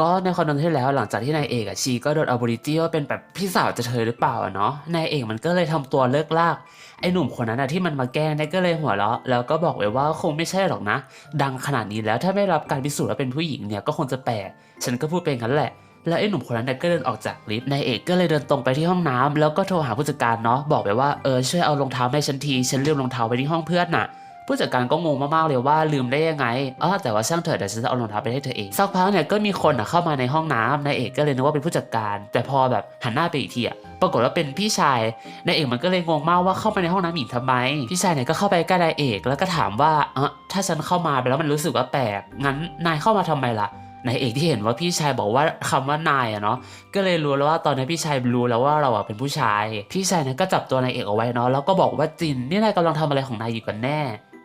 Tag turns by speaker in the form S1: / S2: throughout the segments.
S1: ก็ในคอนโดที่แล้วหลังจากที่นายเอกอะชีก็โดนอัลบริตี้ว่าเป็นแบบพี่สาวจะเธอหรือเปล่าอะเนาะนายเอกมันก็เลยทำตัวเลิกลากไอ้หนุ่มคนนั้นอะที่มันมาแกล้งนี่ยก็เลยหัวเราะแล้วก็บอกไว้ว่าคงไม่ใช่หรอกนะ ดังขนาดนี้แล้วถ้าไม่รับการพิสูจน์ว่าเป็นผู้หญิงเนี่ยก็คงจะแปลกฉันก็พูดเป็นงั้นแหละแล้วไอ้หนุ่มคนนั้นนายก็เดินออกจากลิฟต์นายเอกก็เลยเดินตรงไปที่ห้องน้ำแล้วก็โทรหาผู้จัดการเนาะบอกไปว่าเออช่วยเอารองเท้าให้ฉันทีฉันลืมรองเท้าไว้ที่ห้องเพื่อนน่ะ ผู้จัดการก็งงมากๆเลยว่าลืมได้ยังไงอ๋อแต่ว่าช่างเถอะเดี๋ยวฉันจะเอารองเท้าไปให้เธอเองสักพักเนี่ยก็มีคนอะเข้ามาในห้องน้ำนายเอกก็เลยนึกว่าเป็นผู้จัดการ แต่พอแบบหันหน้าไปอีกทีอะปรากฏว่าเป็นพี่ชายนายเอกมันก็เลยงงมากว่าเข้ามาในห้องน้ำหญิงทำไม พี่ชายเนี่ยก็เข้าไปใกล้นายเอกแล้วก็ถามว่าเออถ้าฉันเข้ามาแล้วมันรู้สึกว่าแปลกงั้นนายเข้ามาทำไมล่ะนายเอกที่เห็นว่าพี่ชายบอกว่าคำว่านายอะเนาะก็เลยรู้แล้วว่าตอนนี้พี่ชายรู้แล้วว่าเราอะเป็นผู้ชาย พี่ชายเนี่ยก็จับตัวนายเอกเอาไว้เนาะแล้วก็บอกว่าจินนี่นายกำลังทำอะไรของนายอยู่กันแน่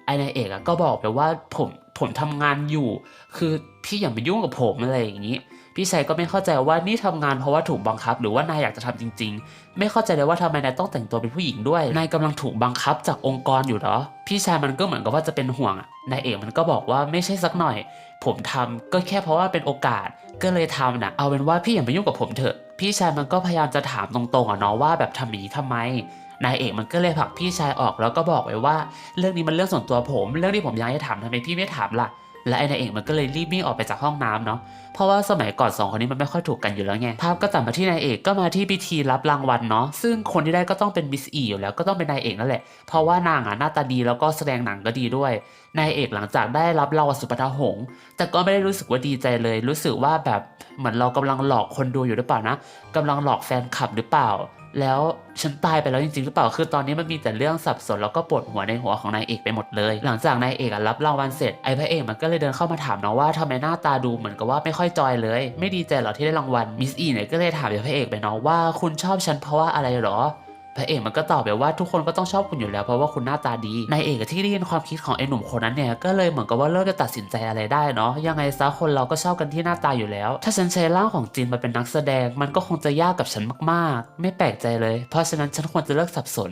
S1: ไอนายเอกอะก็บอกไปว่าผมผมทำงานอยู่ คือพี่อย่ามายุ่งกับผมอะไรอย่างนี้ พี่ชายก็ไม่เข้าใจว่านี่ทำงานเพราะว่าถูกบังคับ หรือว่านายอยากจะทำจริง ๆ ไม่เข้าใจเลยว่าทำไมนายต้องแต่งตัวเป็นผู้หญิงด้วย นายกำลังถูกบังคับจากองค์กรอยู่เหรอ พี่ชายมันก็เหมือนกับว่าจะเป็นห่วงอะนายเอกมันก็บอกว่าไม่ใช่สักหน่อย ผมทำก็แค่เพราะว่าเป็นโอกาส ก็เลยทำนะเอาเป็นว่าพี่อย่ามายุ่งกับผมเถอะ พี่ชายมันก็พยายามจะถามตรงๆอะเนาะว่าแบบทำอย่างนี้ทำไม นายเอกมันก็เลยผลักพี่ชายออกแล้วก็บอกไว้ว่า เรื่องนี้มันเรื่องส่วนตัวผม เรื่องที่ผมอยากให้ถามทำไมพี่ไม่ถามล่ะและไอ้นายเอกมันก็เลยรีบวิ่งออกไปจากห้องน้ำเนาะ เพราะว่าสมัยก่อนสองคนนี้มันไม่ค่อยถูกกันอยู่แล้วไง ภาพก็ตัดมาที่นายเอกก็มาที่พิธีรับรางวัลเนาะ ซึ่งคนที่ได้ก็ต้องเป็นมิสอีอยู่แล้วก็ต้องเป็นนายเอกนั่นแหละ เพราะว่านางอะหน้าตาดีแล้วก็แสดงหนังก็ดีด้วย นายเอกหลังจากได้รับรางวัลสุปทหงษ์แต่ก็ไม่ได้รู้สึกว่าดีใจเลย รู้สึกว่าแบบเหมือนเรากำลังหลอกคนดูอยู่หรือเปล่านะกำลังหลอกแฟนคลับหรือเปล่า แล้วฉันตายไปแล้วจริงๆหรือเปล่า คือตอนนี้มันมีแต่เรื่องสับสนแล้วก็ปวดหัวในหัวของนายเอกไปหมดเลย หลังจากนายเอกรับรางวัลเสร็จไอ้พระเอกมันก็เลยเดินเข้ามาถามน้องว่าทำไมหน้าตาดูเหมือนกับว่าไม่ค่อยจอยเลย ไม่ดีใจเหรอที่ได้รางวัลมิสอีเนี่ยก็เลยถามไอ้พระเอกไปน้องว่าคุณชอบฉันเพราะว่าอะไรหรอ พระเอกมันก็ตอบแบบว่าทุกคนก็ต้องชอบคุณอยู่แล้วเพราะว่าคุณหน้าตาดีนายเอกที่ได้ยินความคิดของไอ้หนุ่มคนนั้นเนี่ยก็เลยเหมือนกับว่าเริ่มจะตัดสินใจอะไรได้เนาะยังไงซะคนเราก็ชอบกันที่หน้าตาอยู่แล้ว ถ้าฉันใช้ร่างของจีนมาเป็นนักแสดง มันก็คงจะยากกับฉันมากๆ ไม่แปลกใจเลย เพราะฉะนั้นฉันควรจะเลิกสับสน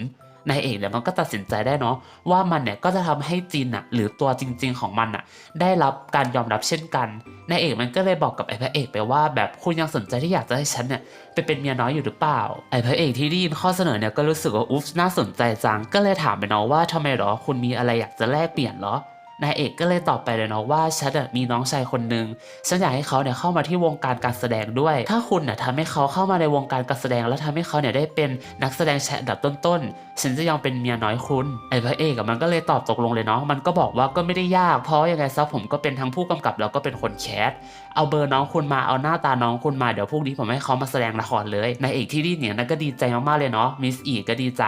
S1: นายเอกเนี่ยมันก็ตัดสินใจได้เนาะว่ามันเนี่ยก็จะทำให้จินอะหรือตัวจริง ๆ ของมันอะได้รับการยอมรับเช่นกันนายเอกมันก็เลยบอกกับไอ้พระเอกไปว่าแบบคุณยังสนใจที่อยากจะให้ฉันเนี่ยไปเป็นเมียน้อยอยู่หรือเปล่า ไอ้พระเอกที่ได้ยินข้อเสนอเนี่ยก็รู้สึกว่าอุ๊ฟน่าสนใจจังก็เลยถามไปเนาะว่าทำไมหรอคุณมีอะไรอยากจะแลกเปลี่ยนหรอ นายเอกก็เลยตอบไปเลยเนาะว่าฉันมีน้องชายคนหนึ่งฉันอยากให้เขาเนี่ยเข้ามาที่วงการการแสดงด้วย ถ้าคุณเนี่ยทำให้เขาเข้ามาในวงการการแสดง แล้วทำให้เขาเนี่ยได้เป็นนักแสดงแชร์อันดับต้นๆฉันจะยอมเป็นเมียน้อยคุณไอ้พระเอกมันก็เลยตอบตกลงเลยเนาะมันก็บอกว่าก็ไม่ได้ยากเพราะยังไงซะผมก็เป็นทั้งผู้กำกับแล้วก็เป็นคนแคสเอาเบอร์น้องคุณมาเอาหน้าตาน้องคุณมาเดี๋ยวพรุ่งนี้ผมให้เขามาแสดงละครเลยนายเอกที่ดีเนี่ยนั่นก็ดีใจมากๆเลยเนาะมิสอีก็ดีใจ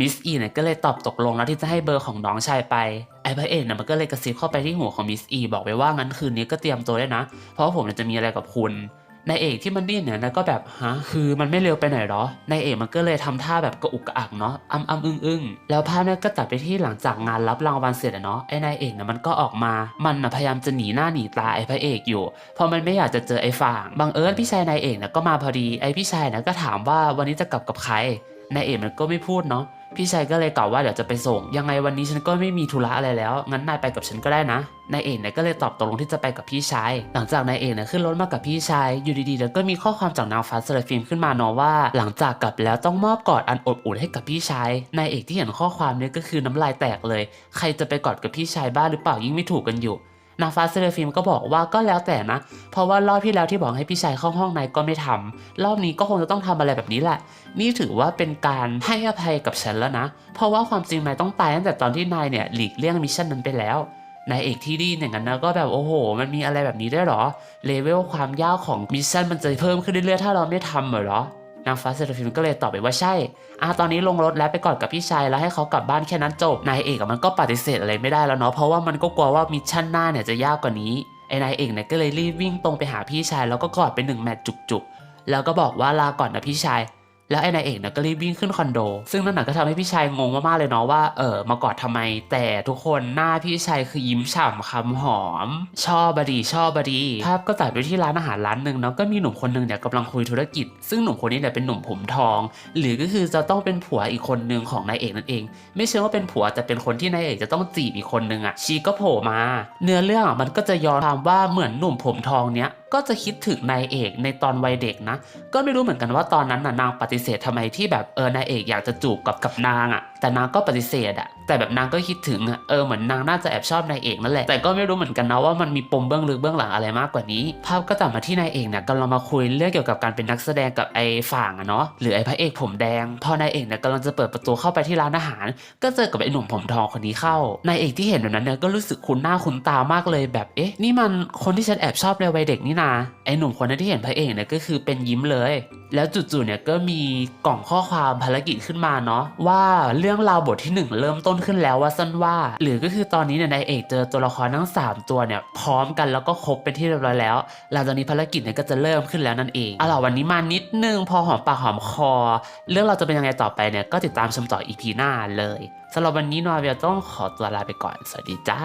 S1: มิสอีเนี่ยก็เลยตอบตกลงแล้วที่จะให้เบอร์ของน้องชายไป พระเอกเนี่ยมันก็เลยกระซิบเข้าไปที่หูของมิสอีบอกไปว่างั้นคืนนี้ก็เตรียมตัวได้นะ เพราะผมจะมีอะไรกับคุณนายเอกที่มันดิ้นเนี่ยนะก็แบบฮะคือมันไม่เร็วไปหน่อยเหรอนายเอกมันก็เลยทำท่าแบบกระอุกกระอักเนาะอ้ำอ้ำอึ้งอึ้งแล้วภาพเนี่ยก็ตัดไปที่หลังจากงานรับรางวัลเสร็จอะเนาะไอ้นายเอกเนี่ยมันก็ออกมา มันนะพยายามจะหนีหน้าหนีตาไอ้พระเอกอยู่เพราะมันไม่อยากจะเจอไอ้ฝางบังเอิญพี่ชายนายเอกเนี่ยก็มาพอดีไอ้พี่ชายเนี่ยก็ถามว่าวันนี้จะกลับกับใครนายเอกมันก็ไม่พูดเนาะ พี่ชายก็เลยกล่าวว่าเดี๋ยวจะไปส่ง ยังไงวันนี้ฉันก็ไม่มีธุระอะไรแล้ว งั้นนายไปกับฉันก็ได้นะ นายเอกเนี่ยก็เลยตอบตกลงที่จะไปกับพี่ชาย หลังจากนายเอกเนี่ยขึ้นรถมากับพี่ชาย อยู่ดีๆเดี๋ยวก็มีข้อความจากนางฟ้าเซราฟิมขึ้นมาเนาะว่า หลังจากกลับแล้วต้องมอบกอดอันอบอุ่นให้กับพี่ชาย นายเอกที่เห็นข้อความเนี่ยก็คือน้ำลายแตกเลย ใครจะไปกอดกับพี่ชายบ้าหรือเปล่ายิ่งไม่ถูกกันอยู่ นาฟ้าเซราฟิมก็บอกว่าก็แล้วแต่นะ เพราะว่ารอบที่แล้วที่บอกให้พี่ชายเข้าห้องในก็ไม่ทำรอบนี้ก็คงจะต้องทำอะไรแบบนี้แหละ นี่ถือว่าเป็นการให้อภัยกับฉันแล้วนะ เพราะว่าความจริงนายต้องตายตั้งแต่ตอนที่นายเนี่ยหลีกเลี่ยงมิชชั่นนั้นไปแล้วนายเอกที่ดีอย่างนั้นนะก็แบบโอ้โห มันมีอะไรแบบนี้ได้เหรอเลเวลความยากของมิชชั่นมันจะเพิ่มขึ้นเรื่อยๆถ้าเราไม่ทำเหรอางฟ้าเซราฟิมก็เลยตอบไปว่าใช่อะตอนนี้ลงรถแล้วไปกอดกับพี่ชายแล้วให้เขากลับบ้านแค่นั้นจบ นายเอกมันก็ปฏิเสธอะไรไม่ได้แล้วเนาะ เพราะว่ามันก็กลัวว่ามิชชั่นหน้าเนี่ยจะยากกว่านี้ ไอ้นายเอกเนี่ยก็เลยรีบวิ่งตรงไปหาพี่ชายแล้วก็กอดไปหนึ่งแมตช์จุกๆ แล้วก็บอกว่าลาก่อนนะพี่ชาย แล้วไอ้นายเอกเนี่ยก็รีบวิ่งขึ้นคอนโด ซึ่งนั่นน่ะก็ทำให้พี่ชายงงมากๆเลยเนาะว่าเออมากอดทำไม แต่ทุกคนหน้าพี่ชายคือยิ้มฉ่ำคำหอม ชอบบดีชอบบดีภาพก็ตัดไปที่ร้านอาหารร้านหนึ่งเนาะก็มีหนุ่มคนหนึ่งเนี่ยกำลังคุยธุรกิจ ซึ่งหนุ่มคนนี้เนี่ยเป็นหนุ่มผมทอง หรือก็คือจะต้องเป็นผัวอีกคนหนึ่งของนายเอกนั่นเอง ไม่เชื่อว่าเป็นผัวแต่เป็นคนที่นายเอกจะต้องจีบอีกคนหนึ่งอะชีก็โผล่มา เนื้อเรื่องอะมันก็จะย้อนความว่าเหมือนหนุ่มผมทองเนี้ย ก็จะคิดถึงนายเอกในตอนวัยเด็กนะ ก็ไม่รู้เหมือนกันว่าตอนนั้นน่ะนางปฏิเสธทำไมที่แบบเออนายเอกอยากจะจูบกับกับนางอะ่ะ แต่นางก็ปฏิเสธอะแต่แบบนางก็คิดถึงอะ่ะเออเหมือนนางน่าจะแอบชอบนายเอกนั่นแหละแต่ก็ไม่รู้เหมือนกันนะว่ามันมีปมเบื้องลึกเบื้องหลังอะไรมากกว่านี้ ภาพก็ตัดมาที่นายเอกเนี่ยกำลังมาคุยเรื่องเกี่ยวกับการเป็นนักแสดงกับไอ้ฝ่างอะเนาะหรือไอ้พระเอกผมแดง พอนายเอกเนี่ยกำลังจะเปิดประตูเข้าไปที่ร้านอาหาร ก็เจอกับไอ้หนุ่มผมทองคนนี้เข้านายเอกที่เห็นแบบนั้นเนี่ยก็รู้สึกคุ้นหน้าคุ้นตามากเลยแบบเอ๊ะนี่มันคนที่ฉันแอบชอบในวัยเด็กนี่นาไอ้หนุ่มคนนั้นที่เห็นพระเอกเนี่ยก็คือเป็นยิ้มเลย แล้วจู่ๆเนี่ยก็มีกล่องข้อความภารกิจขึ้นมาเนาะว่าเรื่องราวบทที่หนึ่งเริ่มต้นขึ้นแล้วว่าสั้นว่า หรือก็คือตอนนี้เนี่ยนายเอกเจอตัวละครทั้งสามตัวเนี่ยพร้อมกันแล้วก็ครบเป็นที่เรียบร้อยแล้ว หลังจากนี้ภารกิจเนี่ยก็จะเริ่มขึ้นแล้วนั่นเองเอาล่ะวันนี้มานิดนึงพอหอมปากหอมคอ เรื่องเราจะเป็นยังไงต่อไปเนี่ยก็ติดตามชมต่ออีพีหน้าเลยสำหรับวันนี้นอยเวลต้องขอตัวลาไปก่อน สวัสดีจ้า